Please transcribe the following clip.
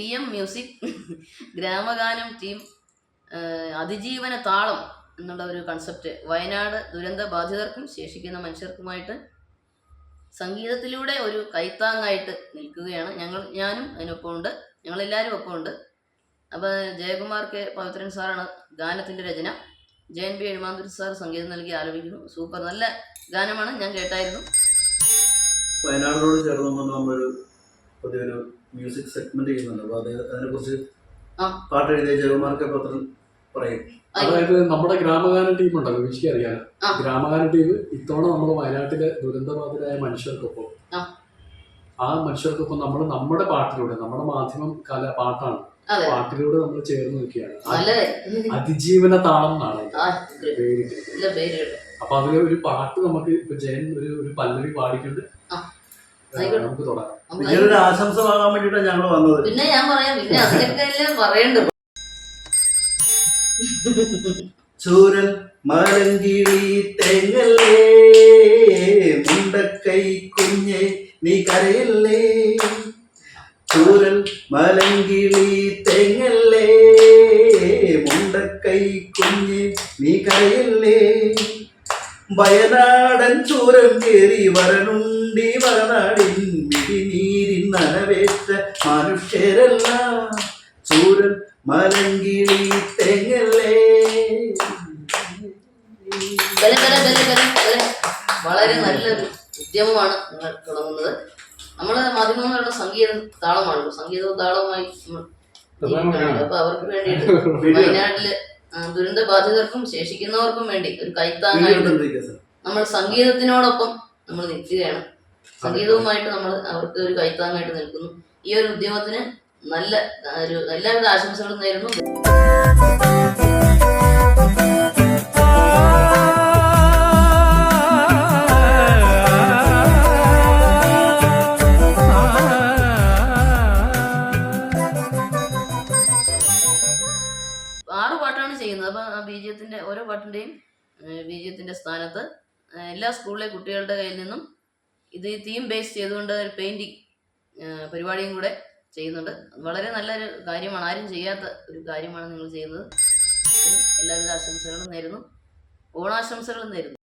P M music ഗ്രാമഗാനം team അതിജീവന താളം എന്നുള്ള ഒരു കൺസെപ്റ്റ് വയനാട് ദുരന്ത ബാധിതർക്കും ശേഷിക്കുന്ന മനുഷ്യർക്കുമായിട്ട് സംഗീതത്തിലൂടെ ഒരു കൈത്താങ്ങായിട്ട് നിൽക്കുകയാണ്. ഞങ്ങൾ ഞാനും അതിനൊപ്പം ഉണ്ട്. ഞങ്ങളെല്ലാവരും ഒപ്പം ഉണ്ട്. അപ്പോൾ ജയകുമാർ കെ പവിത്രൻ സാറാണ് ഗാനത്തിന്റെ രചന. ജയൻ ബി എഴുമാന്തുരി സാർ സംഗീതം നൽകി ആലപിക്കുന്നു. സൂപ്പർ. നല്ല ഗാനമാണ്. ഞാൻ കേട്ടായിരുന്നു. വയനാടിനോട് ചേർന്ന് നമ്മളൊരു പുതിയൊരു മ്യൂസിക് സെഗ്മെന്റ് ചെയ്യുന്നുണ്ട്. അപ്പോൾ അത് അതിനെക്കുറിച്ച് ആ. പാട്ട് എഴുതിയ ജയകുമാർക്ക് പത്രം പറയും. അതായത് നമ്മുടെ ഗ്രാമഗാന ടീം ഉണ്ടല്ലോ എനിക്ക് അറിയാം. ഗ്രാമഗാന ടീം ഇത്തവണ നമ്മൾ വയനാട്ടിലെ ദുരന്തബാധിതരായ മനുഷ്യർക്കൊപ്പം. ആ. ആ മനുഷ്യർക്കൊപ്പം നമ്മൾ നമ്മുടെ പാട്ടിലൂടെ നമ്മുടെ മാധ്യമം കല പാട്ടാണ് പാട്ടിലൂടെ നമ്മൾ ചേർന്ന് നിൽക്കുകയാണ്. അതിജീവന താളം എന്നാണ് പേര് അപ്പൊ അതിൽ ഒരു പാട്ട് നമുക്ക് ഇപ്പൊ ജയൻ ഒരു ഒരു പല്ലവി പാടിക്കൊണ്ട്. നമുക്ക് തുടങ്ങാം വിജയൊരു ആശംസ വാങ്ങാൻ വേണ്ടിയിട്ടാണ് ഞങ്ങൾ വന്നത്. പിന്നെ ഞാൻ പറയാം പിന്നെ അതിനൊക്കെ പറയണ്ടു ചൂരൽ മലങ്കിഴി തെങ്ങല്ലേ മുണ്ടക്കൈ കുഞ്ഞെ നീ കരയല്ലേ? ചൂരൽ മലങ്കിളി തെങ്ങല്ലേ മുണ്ടക്കൈ കുഞ്ഞെ നീ കരയല്ലേ? വയനാടൻ ചൂരം കേറി വരനുണ്ടി മിടി മിഴിനീരിൻ നനവേറ്റ മനുഷ്യരല്ല. ചൂരൻ മലങ്കിളി തെങ്ങല്ലേ. വളരെ നല്ലൊരു ഉദ്യമമാണ് നിങ്ങൾ തുടങ്ങുന്നത്. നമ്മൾ മാധ്യമങ്ങളുടെ സംഗീത താളമാണല്ലോ. സംഗീതവും താളവുമായി അപ്പൊ അവർക്ക് വേണ്ടിയിട്ട് വയനാട്ടിൽ ദുരന്ത ബാധിതർക്കും ശേഷിക്കുന്നവർക്കും വേണ്ടി ഒരു കൈത്താങ്ങായിട്ട് നമ്മൾ സംഗീതത്തിനോടൊപ്പം നമ്മൾ നിൽക്കുകയാണ്. സംഗീതവുമായിട്ട് നമ്മൾ അവർക്ക് ഒരു കൈത്താങ്ങായിട്ട് നിൽക്കുന്നു. ഈ ഒരു ഉദ്യമത്തിന് നല്ല ഒരു എല്ലാവിധ ആശംസകളും നേരുന്നു. ആറ് ബീജത്തിന്റെ ഓരോ പാട്ടിന്റെയും ബീജത്തിന്റെ സ്ഥാനത്ത് എല്ലാ സ്കൂളിലെ കുട്ടികളുടെ കയ്യിൽ നിന്നും ഇത് തീം ബേസ് ചെയ്തുകൊണ്ട് ഒരു പെയിന്റിങ് പരിപാടിയും കൂടെ ചെയ്യുന്നുണ്ട്. വളരെ നല്ലൊരു കാര്യമാണ്. ആരും ചെയ്യാത്ത ഒരു കാര്യമാണ് നിങ്ങൾ ചെയ്യുന്നത്. എല്ലാവിധ ആശംസകളും നേരുന്നു. ഓണാശംസകളും നേരുന്നു.